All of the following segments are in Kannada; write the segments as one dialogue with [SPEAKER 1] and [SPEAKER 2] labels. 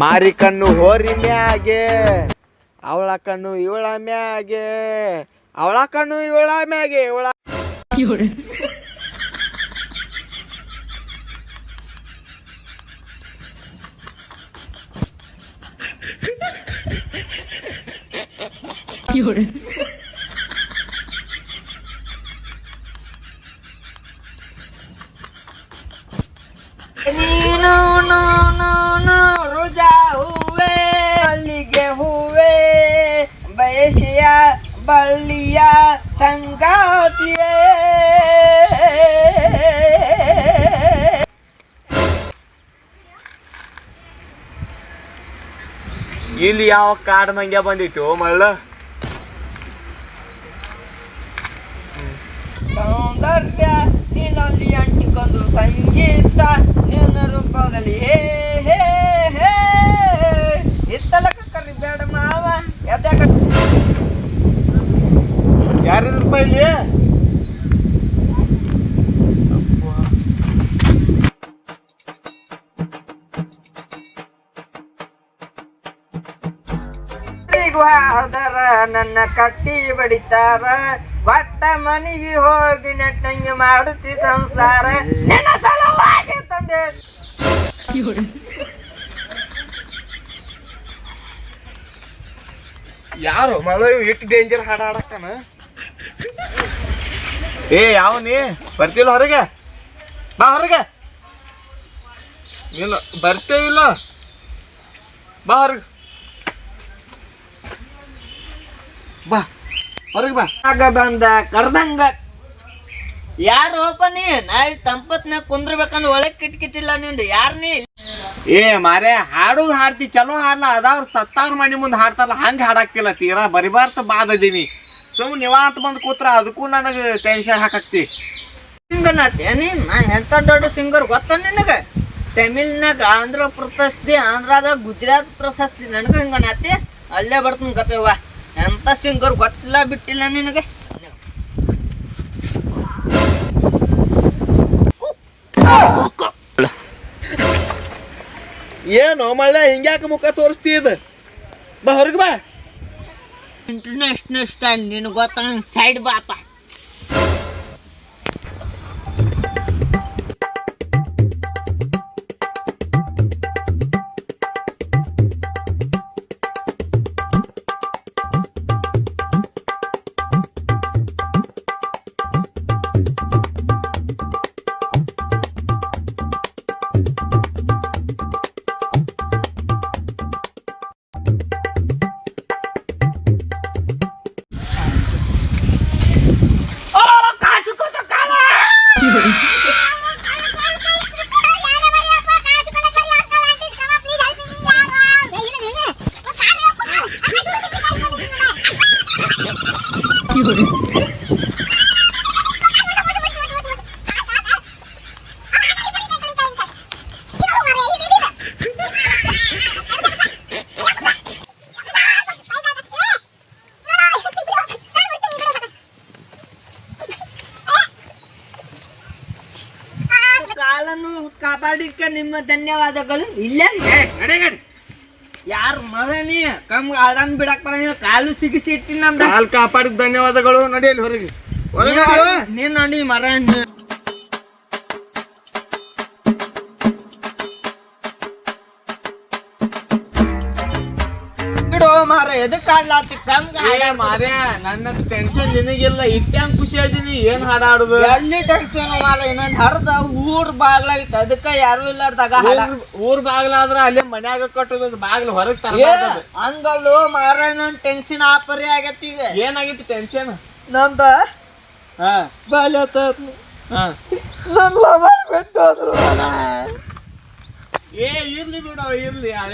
[SPEAKER 1] ಮಾರಿ ಕಣ್ಣು ಹೋರಿ ಮ್ಯಾಗೆ ಅವಳ ಕಣ್ಣು ಇವಳ ಮ್ಯಾಗೆ ಅವಳ ಕಣ್ಣು ಇವಳ ಮ್ಯಾಗೆ ಇವಳ
[SPEAKER 2] ನೀನು ಬಳ್ಳಿಯ ಸಂಗಾತಿಯೇ.
[SPEAKER 1] ಇಲ್ಲಿ ಯಾವ ಕಾಡ್ ಮಂಗ್ಯ ಬಂದಿತ್ತು ಮಳ್ಳ? ಇಲ್ಲಿ?
[SPEAKER 2] ಹೋದರ ನನ್ನ ಕಟ್ಟಿ ಬಡಿತಾರ. ಬಟ್ಟ ಮನಿಗೆ ಹೋಗಿ ನೆಟ್ಟಂಗ ಮಾಡುತ್ತಿ ಸಂಸಾರ. ನಿನ್ನ ಸಲುವಾಗಿ ತಂದೆ.
[SPEAKER 1] ಯಾರು ಮಳೆ ಇಟ್ಟು ಡೇಂಜರ್ ಹಾಡ ಆಡಕ್ತಾನ ಏ ಯಾವ ನೀ? ಬರ್ತಿಲ್ಲ ಹೊರಗೆ. ಬಾ ಹೊರಗೆ. ಇಲ್ಲ ಬರ್ತೇ ಇಲ್ಲ. ಬಾ ಹೊರಗೆ. ಬಾ ಹೊರಗೆ ಬಾ.
[SPEAKER 2] ಆಗ ಬಂದ ಕರ್ದಂಗ ಯಾರು ಹೋಪ ನೀ? ನಾ ತಂಪತ್ನಾಗ ಕುಂದ್ರಬೇಕಂದ್ರೆ ಒಳಗ್ ಕಿಟ್ಕಿಟ್ಟಿಲ್ಲ ನಿಂದು. ಯಾರ್ ನೀ?
[SPEAKER 1] ಏ ಮಾರೇ ಹಾಡು ಹಾಡ್ತಿ ಚಲೋ ಹಾಡ್ಲ. ಅದಾವ್ರ ಸತ್ತಾವ್ರ ಮನಿ ಮುಂದೆ ಹಾಡ್ತಾರಲ್ಲ ಹಂಗೆ ಹಾಡಾಕ್ತಿಲ್ಲ. ತೀರಾ ಬರಿಬಾರ್ದು ಬಾದದೀನಿ ಸುಮ್ ನಿವಾಂತ ಬಂದು ಕೂತ್ರ ಅದಕ್ಕೂ ನನಗೆ ಟೆನ್ಷನ್ ಹಾಕಾಕ್ತಿ
[SPEAKER 2] ಸಿಂಗನಾತಿ ನೀ ನಾ ಎಂತ ದೊಡ್ಡ ಸಿಂಗರ್ ಗೊತ್ತ ನಿನಗೆ? ತಮಿಳ್ನಾಗ ಆಂಧ್ರ ಪ್ರಶಸ್ತಿ ಆಂಧ್ರದಾಗ ಗುಜರಾತ್ ಪ್ರಶಸ್ತಿ ನನಗ ಹಿಂಗನಾತಿ? ಅಲ್ಲೇ ಬರ್ತೀನಿ ಗಪ್ಪವ್ವ ಎಂತ ಸಿಂಗರ್ ಗೊತ್ತಿಲ್ಲ ಬಿಟ್ಟಿಲ್ಲ ನಿನಗೆ?
[SPEAKER 1] ಏನು ಮಳೆ ಹಿಂಗ್ಯಾಕ ಮುಖ ತೋರಿಸ್ತಿ ಇದು? ಬಾ ಹೊರಗೆ ಬಾ.
[SPEAKER 2] ಇಂಟರ್ನ್ಯಾಷನಲ್ ಸ್ಟೈಲ್ ನಿನಗೆ ಗೊತ್ತ? ಸೈಡ್ ಬಾಪ ಕಾಲನ್ನು ಕಾಪಾಡಿಕ್ಕೆ ನಿಮ್ಮ ಧನ್ಯವಾದಗಳು. ಇಲ್ಲ ಯಾರು ಮರನಿ ಕಮ್ ಆಡನ್ ಬಿಡಕ್ ಬರ ಕಾಲು ಸಿಗಿಸಿ ಇಟ್ಟಿನ
[SPEAKER 1] ಕಾಲ್ ಕಾಪಾಡಿದ ಧನ್ಯವಾದಗಳು. ನಡಿಯಲ್ಲಿ ಹೊರಗೆ. ಹೊರಗೆ ನಡಿ.
[SPEAKER 2] ನೀನ್ ನೋಡಿ ಮರ ಮಾರ ಎದಕ್ ಹಾಡ್ಲಾತಿ
[SPEAKER 1] ಕಂಗ ಮಾರ್ಯ ನನ್ನ ಟೆನ್ಷನ್ ನಿನಗಿಲ್ಲ. ಇಟ್ಟಂಗ್ ಖುಷಿ ಅದೀನಿ ಏನ್ ಹಾಡ ಆಡುದು
[SPEAKER 2] ಎಲ್ಲಿ ಟೆನ್ಷನ್ ಮಾರ ಇನ್ನೊಂದ್ ಹರ್ದ ಊರ್ ಬಾಗ್ಲಾಗಿತ್ತು. ಅದಕ್ಕ ಯಾರು ಇಲ್ಲಾರ್ದಾಗ
[SPEAKER 1] ಊರ್- ಬಾಗ್ಲ ಬಾಗ್ಲಾದ್ರ ಅಲ್ಲೇ ಮನ್ಯಾಗ ಕಟ್ಟುದು ಬಾಗ್ಲ ಹೊರಗ್ ತರ
[SPEAKER 2] ಹಂಗಲ್ಲು ಮಾರ ನನ್ ಟೆನ್ಷನ್ ಆಪರಿ ಆಗೈತಿ ಈಗ.
[SPEAKER 1] ಏನಾಗಿತ್ತು ಟೆನ್ಷನ್
[SPEAKER 2] ನಂದ
[SPEAKER 1] ಹಾ.
[SPEAKER 2] ಬಾಲ್ಯ
[SPEAKER 1] ಹಾ.
[SPEAKER 2] ನನ್ ಲವರ್ ಬಿಟ್ಟೋದ್ರು
[SPEAKER 1] ಏ ಇರ್ಲಿ ಬಿಡೋ ಇರ್ಲಿ.
[SPEAKER 2] ನನ್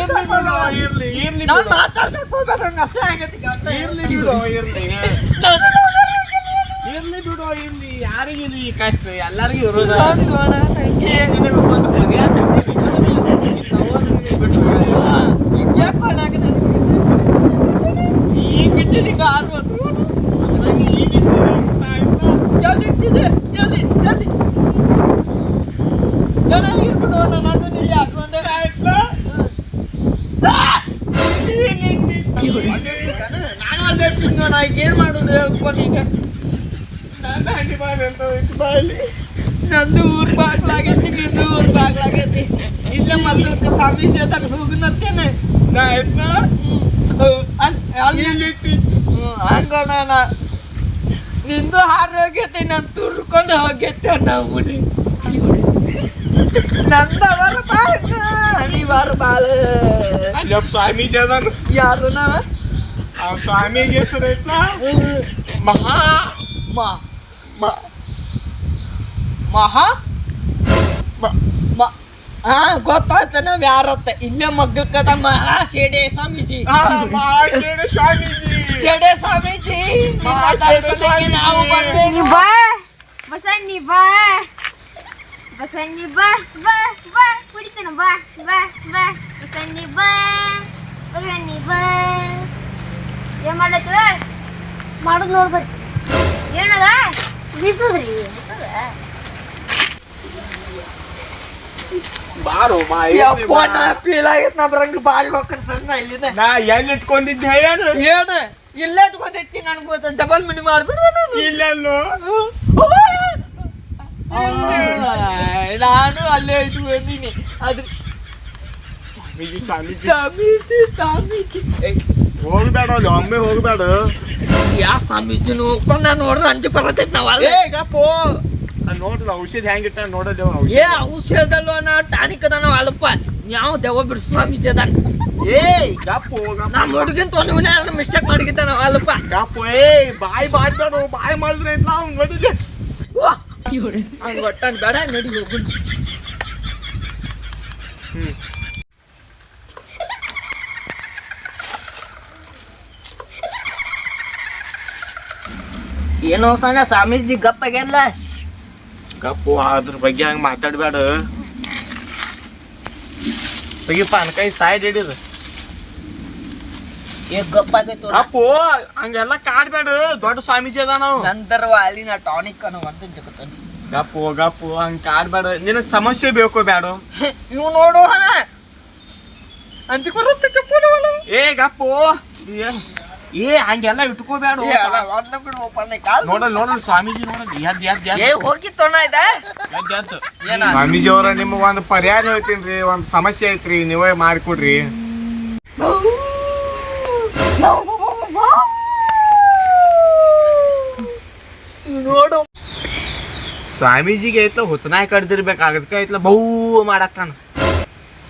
[SPEAKER 1] ಇರ್ಲಿ ಬಿಡು ಇರ್ಲಿ ಇರ್ಲಿ ಇರ್ಲಿ ಬಿಡು ಇರ್ಲಿ. ಇರ್ಲಿ ಬಿಡು ಇರ್ಲಿ. ಯಾರಿಗಿಲ್ಲ ಈ ಕಷ್ಟ? ಎಲ್ಲರಿಗೂ ಇರೋದು? ಈಗ ಬಿಟ್ಟಿದ್ದೀಗ ಆರು ಹೊತ್ತು. ಅದ್ರಾಗ ಈಗ ಇಟ್ಟಿದ್ದೀನಿ,
[SPEAKER 2] ಎಲ್ಲಿ ಎಲ್ಲಿ? ಎಲ್ಲಿ? ನಾನು ಅಲ್ಲೇ ಏನ್ ಈಗ ನಂದು ಊರ್ ಬಾಗ್ಲಾಗೈತಿ ನಿಂದು ಊರ್. ಬಾಗ್ಲಾಗೈತಿ ಇಲ್ಲೇ ಮಕ್ಕಳ ಸ್ವಾಮೀಜಿ ಅದಾಗ ಹೋಗುನತ್ತೇನೆ ಹಂಗೋಣ ನಿಂದು ಹಾರು ಹೋಗೈತಿ ನಾನು ತುರ್ಕೊಂಡು ಹೋಗೈತೆ ನಾವು ಮುಡಿ ನಂದ ಬರ ಬಾಳ ನೀ ಬರ ಬಾಳ
[SPEAKER 1] ಸ್ವಾಮೀಜಿ ಅದಾನ
[SPEAKER 2] ಯಾರು ನಾವ
[SPEAKER 1] ಆ ಸ್ವಾಮಿಗೆ ಹೆಸರು ಐತ್ಲ ಮಹಾ
[SPEAKER 2] ಮಾ
[SPEAKER 1] ಮ-
[SPEAKER 2] ಮಹಾ
[SPEAKER 1] ಮ-
[SPEAKER 2] ಮ- ಹಾ ಗೊತ್ತಾಯ್ತ ನಾವ್ ಯಾರತ್ತ ಇಲ್ಲೇ ಮಗ್ಗಕ್ಕದ ಮಹಾ ಶೇಡೆ ಸ್ವಾಮೀಜಿ
[SPEAKER 1] ಆ, ಮಹಾಶೇಡ ಸ್ವಾಮೀಜಿ
[SPEAKER 2] ಶೇಡೆ ಸ್ವಾಮೀಜಿ ನಿನ್ನ
[SPEAKER 1] ಮಹಾಶೇಡೆ
[SPEAKER 2] ದರ್ಶನಕ್ಕೆ
[SPEAKER 1] ಸ್ವಾಮೀಜಿ.
[SPEAKER 2] ನಾವು ಬರ್ಬೇಕು
[SPEAKER 3] ನೀ ಬಾ ಬಸಣ್ಣಿ ಬಾ ಬಾ ಬಾ ಬಾ ಕುಡಿತಾನ ಬಾ ಬಾ ಬಾ ಬಸಣ್ಣಿ ಬಾ ಬಸಣ್ಣಿ ಬಾ ಏನ್ ಮಾಡತ್ತ ಮಾಡೋದ್ ನೋಡ್ಬೇಕು ಏನದ ಬೀಸದ್ರಿ
[SPEAKER 1] ಬಾರೋ
[SPEAKER 2] ನಾ ನಾ ಬರಂಗ್ ಬಾರಿ ಹೋಗ್ತಾನೆ ಸಣ್ಣ ಇಲ್ಲಿದೆ
[SPEAKER 1] ನಾ ಎಲ್ಲಿ ಇಟ್ಕೊಂಡಿದ್ದೆ ಹೇಳು.
[SPEAKER 2] ಏನು? ಇಲ್ಲೇ ಇಟ್ಕೊಂಡೈತಿ ನನ್ಗೆ ಗೊತ್ತ. ಡಬಲ್ ಮಿನಿ
[SPEAKER 1] ಇಲ್ಲೆಲ್ಲೋ?
[SPEAKER 2] ನಾನು ಅಲ್ಲೇ ಇಟ್ಟು ಬಂದೀನಿ ಅದು
[SPEAKER 1] ಸ್ವಾಮೀಜಿ ಸ್ವಾಮೀಜಿ.
[SPEAKER 2] ಸ್ವಾಮೀಜಿ ಸ್ವಾಮೀಜಿ.
[SPEAKER 1] ಹೋಗ್ಬೇಡ ಅಲ್ಲಿ ಒಮ್ಮೆ ಹೋಗ್ಬೇಡ.
[SPEAKER 2] ಯಾ ಸ್ವಾಮೀಜಿನ ಹೋಗ್ಕೊಂಡು ನಾನು ನೋಡ್ರಿ ಅಂಜು ಬರತೈತಿ ಅಲ್ಲೇ.
[SPEAKER 1] ಏ ಗಪ್ಪೋ ನೋಡ್ರಿ ಔಷಧಿ ಹೆಂಗಿಟ್ಟ ಔಷಧಿ?
[SPEAKER 2] ಏ ಔಷಧಲ್ಲೋ ನಾ ಟಾನಿಕ್ ಅದಾನ ಅಲ್ಪ ಯಾವ ದೆವ್ವ ಬಿಡ್ಸು ಸ್ವಾಮೀಜಿ ಅದಾನ.
[SPEAKER 1] ಏ ಗಪ್ಪು
[SPEAKER 2] ನಮ್ಮ ಹುಡುಗಿನ ತೊಂದ್ರೆ ಮಿಸ್ಟೇಕ್ ಮಾಡಿಗಿದ್ದಾನ ಅಲ್ಪ
[SPEAKER 1] ಗಪ್ಪು ಏಯ್ ಬಾಯ್ ಮಾಡ್ಬೇಡ ಬಾಯ್ ಮಾಡಿದ್ರೆ ಇಲ್ಲ ಅವ್ನು ನೋಡಿದ್ದೆ
[SPEAKER 2] ಹಂಗ ಒಟ್ಟಂಗ್ ಬೇಡ ನಡಿ ಹೋಗುನ್.
[SPEAKER 1] ಹ್ಮ್.
[SPEAKER 2] ಏನೋ ಸಣ್ಣ ಸ್ವಾಮೀಜಿ ಗಪ್ಪಾಗೆಲ್ಲ.
[SPEAKER 1] ಗಪ್ಪು ಅದ್ರ ಬಗ್ಗೆ ಹಂಗ ಮಾತಾಡ್ಬೇಡ. ತೆಗಿಪ್ಪ ಅನ್ಕೈ ಸೈಡ್ ಹಿಡಿದು.
[SPEAKER 2] ಏ
[SPEAKER 1] ಗಪ್ಪು ಹಂಗೆಲ್ಲ ಕಾಡ್ಬೇಡ ದೊಡ್ಡ ಸ್ವಾಮೀಜಿ ಅದ ನಾವು
[SPEAKER 2] ನಂತರ ಅಲ್ಲಿನ ಟಾನಿಕ್ ಅನ್ನೋ ಒಂದು ಜಗತ್ತನ್ನು.
[SPEAKER 1] ಗಪ್ಪು ಗಪ್ಪು ಹಂಗ ಕಾಡ್ಬೇಡ ನಿನಗೆ ಸಮಸ್ಯೆ ಬೇಕು ಬೇಡ
[SPEAKER 2] ಇವ್ ನೋಡು ಹಣ ಬರುತ್ತೆ ಕಪ್ಪನವಲ್ಲ
[SPEAKER 1] ಏ ಗಪ್ಪು. ಏ- ಏ ಹಂಗೆಲ್ಲ ಇಟ್ಕೋಬೇಡ ನೋಡಲ್ ನೋಡಲ್ ಸ್ವಾಮೀಜಿ ನೋಡಲ್ ಎದ್ ಎದ್ ಎದ್ ಎದ್ ಎದ್? ಸ್ವಾಮೀಜಿ ಅವ್ರ ನಿಮ್ಗೆ ಒಂದು ಪರ್ಯಾಯ ಹೇಳ್ತೀನಿ ಒಂದ್ ಸಮಸ್ಯೆ ಐತ್ರಿ ನೀವೇ ಮಾಡಿಕೊಡ್ರಿ.
[SPEAKER 2] ನೋಡು.
[SPEAKER 1] ಸ್ವಾಮೀಜಿಗೆ ಐತ್ಲ ಹುಚ್ಚನಾಯ್ ಕಡ್ದಿರ್ಬೇಕಾಗದಕ್ಕೆ ಐತ್ಲ ಬೌ ಮಾಡತ್ತಾನ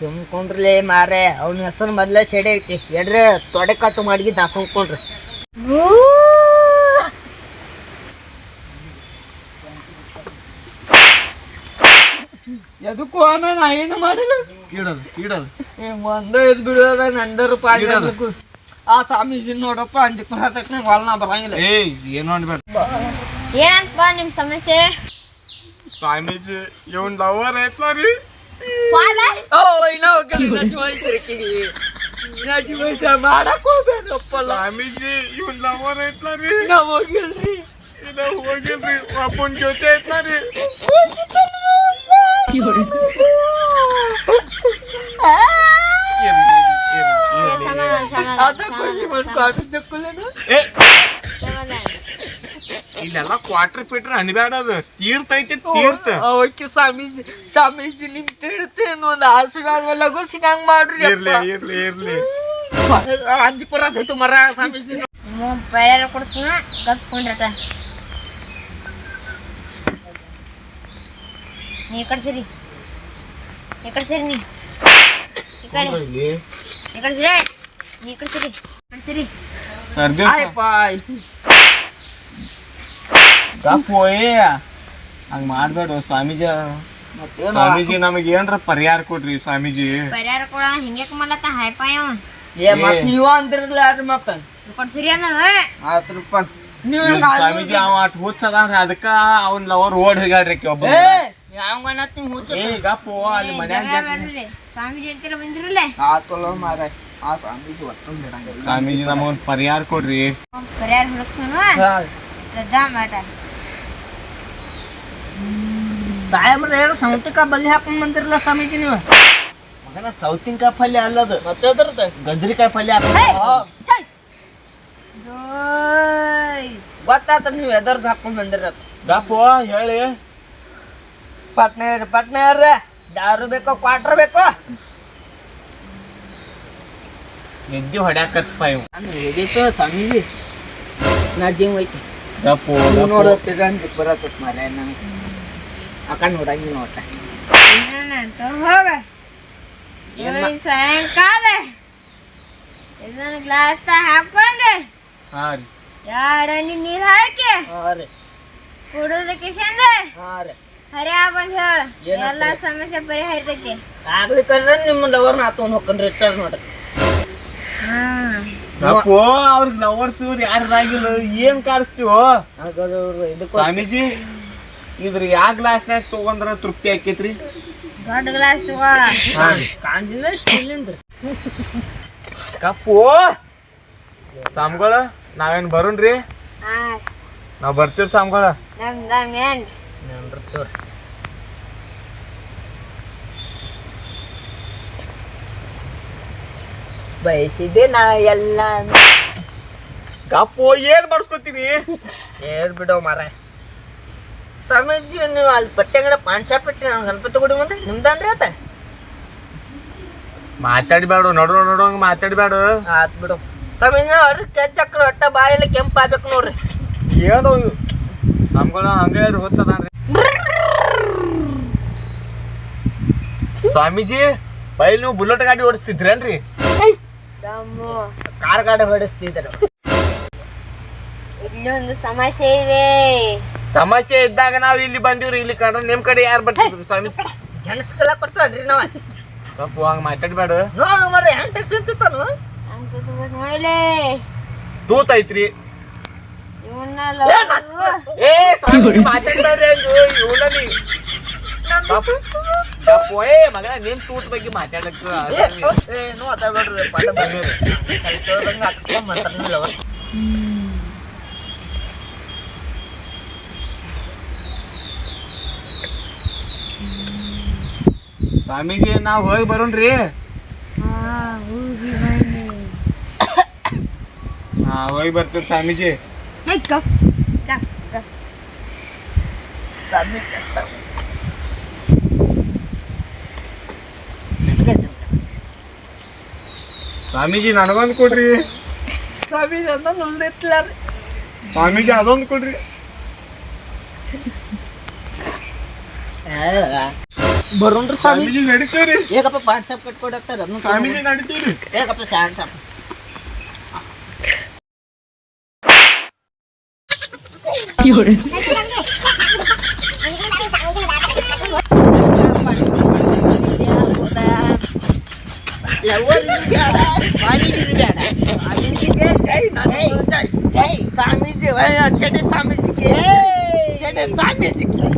[SPEAKER 2] ಸುಮ್ಕೊಂಡ್ರಲೇ ಮಾರೆ ಅವನ ಹೆಸರು ಮೊದ್ಲೇ ಶೆಡೆ ಐತಿ. ಎಡ್ರೆ ತೊಡೆ ಕಟ್ಟು ಮಾಡಿ ಸುಮ್ಕೊಂಡ್ರಿ ಎದಕ್ಕೂ ಅಣ್ಣ ನಾ ಏನು ಮಾಡಿಲ್ಲ?
[SPEAKER 1] ಇಡದು ಇಡದು.
[SPEAKER 2] ಒಂದ ಇದು ಬಿಡೋದ ನಂದರು
[SPEAKER 1] ಪಾಲಿಡಬೇಕು
[SPEAKER 2] ಅದಕ್ಕೂ. ಆ ಸ್ವಾಮೀಜಿ ನೋಡಪ್ಪ ಅಂಜಕ್ ಹೊಲ ನಾ ಬರಂಗಿಲ್ಲ.
[SPEAKER 1] ಏ ಏನು ಅನ್ಬೇಡ
[SPEAKER 3] ಏನಂತ ಬಾ ನಿಮ್ ಸಮಸ್ಯೆ.
[SPEAKER 1] ಸ್ವಾಮೀಜಿ ಇವನ್ ಲವರ್ ಐತ್ಲ ರೀ
[SPEAKER 3] ಬಾ ಬಾ
[SPEAKER 2] ಓ ಇನ್ನೂ ಹೋಗಲ್ಲ ಜೀವ ಐತಿರ್ಕಿಗೆ ಇನ್ನ ಜೀವ ಐತೆ ಮಾಡಕ್ ಹೋಗ್ಬೇಕಪ್ಪ
[SPEAKER 1] ಸ್ವಾಮೀಜಿ ಇವನ್ ಲವರ್ ಐತ್ಲ ರೀ
[SPEAKER 2] ನಾ ಹೋಗಿಲ್ರಿ
[SPEAKER 1] ಇನ್ನ ಇಲ್ಲೆಲ್ಲ ಕ್ವಾರ್ಟರ್ ಪೀಟ್ರ್ ಅನ್ಬೇಡ ಅದು. ತೀರ್ಥ ಐತಿ ತೀರ್ಥ.
[SPEAKER 2] ಅವಕ್ಕೆ ಸ್ವಾಮೀಜಿ ಸ್ವಾಮೀಜಿ ನಿಮ್ ತಿಳ್ತೇನು ಒಂದು ಆಶೀರ್ವಾದ ಲಘು ಸಿಗಂಗ್ ಮಾಡ್ರಿ
[SPEAKER 1] ಇರ್ಲಿ ಇರ್ಲಿ ಇರ್ಲಿ.
[SPEAKER 2] ಅಂಜಿ ಬರತೈತು ಮರ ಸ್ವಾಮೀಜಿ.
[SPEAKER 3] ನಿಮ್ಮ ಪರಿಹಾರ ಕೊಡ್ತೀನ ಕತ್ಕೊಂಡ್ರಟ ನೀ ಈ ಕಡೆ ಸರಿ. ಈ ಕಡೆ ಸರಿ ನೀ. ಈ ಕಡೆ.
[SPEAKER 1] ಇಲ್ಲಿ
[SPEAKER 3] ಈ ಕಡೆ ಸರಿ. ನೀ ಈ ಕಡೆ ಸರಿ. ಈ ಕಡೆ ಸರಿ.
[SPEAKER 1] ಗಪ್ಪೋಯ್ ಹಂಗ ಮಾಡ್ಬೇಡ ಸ್ವಾಮೀಜಿ. ಸ್ವಾಮೀಜಿ ನಮಗೆ ಏನ್ರ ಪರಿಹಾರ ಕೊಡ್ರಿ ಸ್ವಾಮೀಜಿ.
[SPEAKER 3] ಪರಿಹಾರ ಕೊಡ ಹಿಂಗ್ಯಾಕ್ ಮಾಡ್ಲತ್ತ ಹಾಯ್ಪಾಯ
[SPEAKER 2] ಏ ಮತ್ ನೀವ ಅಂದಿರಲ್ಲ ಯಾರು ಮತ್ತ?
[SPEAKER 3] ಕಡೆ ಸರಿ ಅಂದನು
[SPEAKER 2] ಆತ್ ರೂಪ ನೀವ್
[SPEAKER 1] ಸ್ವಾಮೀಜಿ ಅವ ಅಟ್ ಹುಚ್ಚದ ಅದಕ್ಕ ಅವ್ನ ಲವರ್ ಓಡ್ ಹೋಗ್ಯಾಡ್ರಿ ಒಬ್ಬ.
[SPEAKER 2] ಹುಚ್ಚ
[SPEAKER 1] ಏ ಅಲ್ಲಿ ಮನ್ಯಾಗ.
[SPEAKER 3] ಸ್ವಾಮೀಜಿ ಅಂತೀರ ಬಂದಿರಲ್ಲ?
[SPEAKER 2] ಆತಲೋ ಮಾರಾಯ ಆ ಸ್ವಾಮೀಜಿ ಒಟ್ಟೊಂದು ಬಿಡಂಗಿಲ್ಲ.
[SPEAKER 1] ಸ್ವಾಮೀಜಿ ನಮಗೊಂದ್ ಪರಿಹಾರ ಕೊಡ್ರಿ.
[SPEAKER 3] ಪರಿಹಾರ ಹುಡುಕ್ತಾನು? ಮಾಟ
[SPEAKER 2] ಸಾಹೇಬ್ರ ಏನು ಸೌತಿಕ ಬಲ್ಲಿ ಹಾಕೊಂಡ್ ಬಂದಿರಲ್ಲ ಸ್ವಾಮೀಜಿ ನೀವು?
[SPEAKER 1] ಮಗನ ಸೌತಿನ್ಕಾಯಿ ಪಲ್ಯ ಅಲ್ಲದು.
[SPEAKER 2] ಮತ್ತೆ ಅದ್ರದ್ದು?
[SPEAKER 1] ಗಜ್ರಿಕಾಯಿ ಪಲ್ಯ
[SPEAKER 2] ಗೊತ್ತಾತ ನೀವು ಎದರ್ದು ಹಾಕೊಂಡ್ ಬಂದಿರತ್ತ
[SPEAKER 1] ಗಪ್ಪು ಹೇಳಿ.
[SPEAKER 2] ಪಟ್ನೇರ್ ಪಟ್ನೇರ್ ದಾರು ಬೇಕೋ ಕ್ವಾಟ್ರ್ ಬೇಕೋ?
[SPEAKER 1] ನಿದ್ದೆ ಹೊಡ್ಯಾಕತ್ತಪ್ಪ ಇವ್
[SPEAKER 2] ನಾನು ಹೇಗಿತ್ತು ಸ್ವಾಮೀಜಿ ನಾ ಜೀವ ಐತಿ
[SPEAKER 1] ಗಪ್ಪು
[SPEAKER 2] ನೀವು ನೋಡತ್ತಿರ ಅಂತ ಬರತ್ತ ಮಾರ್ರೆ ಅಕ್ಕ ನೋಡಂಗ
[SPEAKER 3] ಹೋಗ
[SPEAKER 2] ಏನ್
[SPEAKER 3] ಓಯ್ ಸಾಯಂಕಾಲ ಇದನ್ನ ಗ್ಲಾಸ್ ತ ಹಾಕೊಂಡೆ
[SPEAKER 1] ಹಾ ರೀ
[SPEAKER 3] ಎರಡು ಹನಿ ನೀರ್ ಹಾಕಿ
[SPEAKER 2] ಹಾಂ ರೀ
[SPEAKER 3] ಕುಡುದಕ್ಕೆ ಚಂದ
[SPEAKER 2] ಹಾಂ ರೀ
[SPEAKER 3] ಹರ್ಯಾ ಬಂದ್ ಹೇಳ ಎಲ್ಲ ಸಮಸ್ಯೆ ಪರಿಹರಿತೈತಿ
[SPEAKER 2] ಆಗ್ಲಿಕ್ಕಂದ್ರೆ ನಿಮ್ಮ ಲವರ್ನ ಹಾಕೊಂಡು ಹೋಗ್ಕೊಂಡ್ರಿ ರಿಟರ್ನ್ ನೋಡ್ರಿ
[SPEAKER 1] ಗಪ್ಪು ಅವ್ರಿಗೆ ಲವರ್ ಪ್ಯೂರ್ ಯಾರಿಗಾಗಿಲ್ಲ ಏನ್ ಕಾಡಿಸ್ತೀವೋ
[SPEAKER 2] ಇದಕ್ಕೆ
[SPEAKER 1] ಸ್ವಾಮೀಜಿ ಇದ್ರ ಯಾವ ಗ್ಲಾಸ್ನ್ಯಾಗ ತಗೊಂಡ್ರ ತೃಪ್ತಿ ಆಕೈತ್ರಿ?
[SPEAKER 3] ದೊಡ್ಡ ಗ್ಲಾಸ್ ತಗೋ.
[SPEAKER 1] ಹಾ ರೀ.
[SPEAKER 2] ಕಾಂಜಿನ ಸ್ಟೀಲಿಂದ
[SPEAKER 1] ಕಪ್ಪು. ಸಾಮ್ಗಳ ನಾವೇನ್ ಬರೋಣ್ರಿ?
[SPEAKER 3] ಆ
[SPEAKER 1] ನಾವ್ ಬರ್ತೀವಿ ಸಾಮ್ಗಳ.
[SPEAKER 2] ಬಯಸಿದೆ ನಾ ಎಲ್ಲ
[SPEAKER 1] ಕಪ್ಪು ಏನ್ ಬಡ್ಸ್ಕೊತೀನಿ
[SPEAKER 2] ಏನ್ ಬಿಡೋ ಮಾರ ಸ್ವಾಮೀಜಿ ನೀವು ಅಲ್ಲಿ ಪಟ್ಟೆ ಅಂಗಡಿ ಪಾನ್ ಶಾಪ್ ಇಟ್ಟು ನಾನು ಗಣಪತಿ ಗುಡಿ ಮುಂದೆ ನಿಮ್ದನ್ರಿ ಆತ
[SPEAKER 1] ಮಾತಾಡ್ಬೇಡ ನೋಡು ನೋಡುವಂಗ ಮಾತಾಡ್ಬೇಡ
[SPEAKER 2] ಆತ್ ಬಿಡು. ಸ್ವಾಮೀಜಿ ಅವ್ರಿಗೆ ಕೆಚ್ಚಕ್ರ ಒಟ್ಟ ಬಾಯಲ್ಲಿ ಕೆಂಪು ಆಗ್ಬೇಕು ನೋಡ್ರಿ.
[SPEAKER 1] ಏನು ಸಾಮ್ಗಳ ಹಂಗ ಗೊತ್ತದಾನ್ರಿ ಸ್ವಾಮೀಜಿ ಪೈಲ್ ನೀವು ಬುಲೆಟ್ ಗಾಡಿ ಓಡಿಸ್ತಿದ್ರೇನ್ರಿ?
[SPEAKER 3] ತಮ್ಮ
[SPEAKER 2] ಕಾರ್ ಗಾಡಿ
[SPEAKER 3] ಓಡಿಸ್ತಿದ್ರು ಇನ್ನೊಂದು ಸಮಸ್ಯೆ ಇದೆ.
[SPEAKER 1] ಸಮಸ್ಯೆ ಇದ್ದಾಗ ನಾವು ಇಲ್ಲಿ ಬಂದಿವ್ರಿ ಇಲ್ಲಿ ಕಂಡ್ರೆ ನಿಮ್ ಕಡೆ ಯಾರು ಬರ್ತೀವಿ ಸ್ವಾಮಿ
[SPEAKER 2] ಜನಸ್ಕೆಲ್ಲ ಕೊಡ್ತಾನ್ರಿ ನಾವ.
[SPEAKER 1] ಕಪ್ಪು ಹಂಗ ಮಾತಾಡ್ಬೇಡ.
[SPEAKER 2] ನೋಡು ಮರ್ರಿ ಹೆಂಗ್ ಟ್ಯಾಕ್ಸ್ ಅಂತಿತ್ತಾನು
[SPEAKER 3] ಅಂತ ನೋಡಿಲೆ
[SPEAKER 1] ತೂತ್ ಐತ್ರಿ
[SPEAKER 3] ಇವನ್ನ
[SPEAKER 1] ಏ ಸ್ವಾಮೀಜಿ ಮಾತಾಡ್ಬೇಡ್ರಿ ಇವನಲ್ಲಿ. ಕಪ್ಪು ಏ ಮಗ ನಿನ್ ತೂತ್ ಬಗ್ಗೆ ಮಾತಾಡಕ್
[SPEAKER 2] ಏನು ಮಾತಾಡ್ಬೇಡ್ರಿ ಪಾಠ ಬಂದಿರಿ ಕಲ್ತೋದಂಗ ಹಾಕ್ಕೊಂಡ್ ಮಾತಾಡ್ಲಿಲ್ಲ
[SPEAKER 1] ಸ್ವಾಮೀಜಿ ನಾವು ಹೋಗಿ ಬರೋಣ್ರಿ ಹಾ ಹೋಗಿ ಬರ್ತೀವಿ ಸ್ವಾಮೀಜಿ. ಸ್ವಾಮೀಜಿ ನನಗೊಂದು ಕೊಡ್ರಿ.
[SPEAKER 2] ಸ್ವಾಮೀಜಿ ಅಂತ ನಂದಿತ್ಲ ರೀ.
[SPEAKER 1] ಸ್ವಾಮೀಜಿ ಅದೊಂದು ಕೊಡ್ರಿ.
[SPEAKER 2] ಬರೋಣ್ರಿ ಸ್ವಾಮಿ
[SPEAKER 1] ಸ್ವಾಮೀಜಿ ನಡೀತೀವ್ರಿ
[SPEAKER 2] ಏಕಪ್ಪ ಪಾನ್ ಶಾಪ್ ಕಟ್ಕೊಡಕ್ತಾರ ಅದನ್ನ
[SPEAKER 1] ಸ್ವಾಮೀಜಿ ನಡೀತೀವ್ರಿ
[SPEAKER 2] ಏಕಪ್ಪ ಸ್ಯಾನ್ ಶಾಪ್ ಸ್ವಾಮೀಜಿ ಸ್ವಾಮೀಜಿಗೆ ಸ್ವಾಮೀಜಿಗೆ ಸ್ವಾಮೀಜಿಗೆ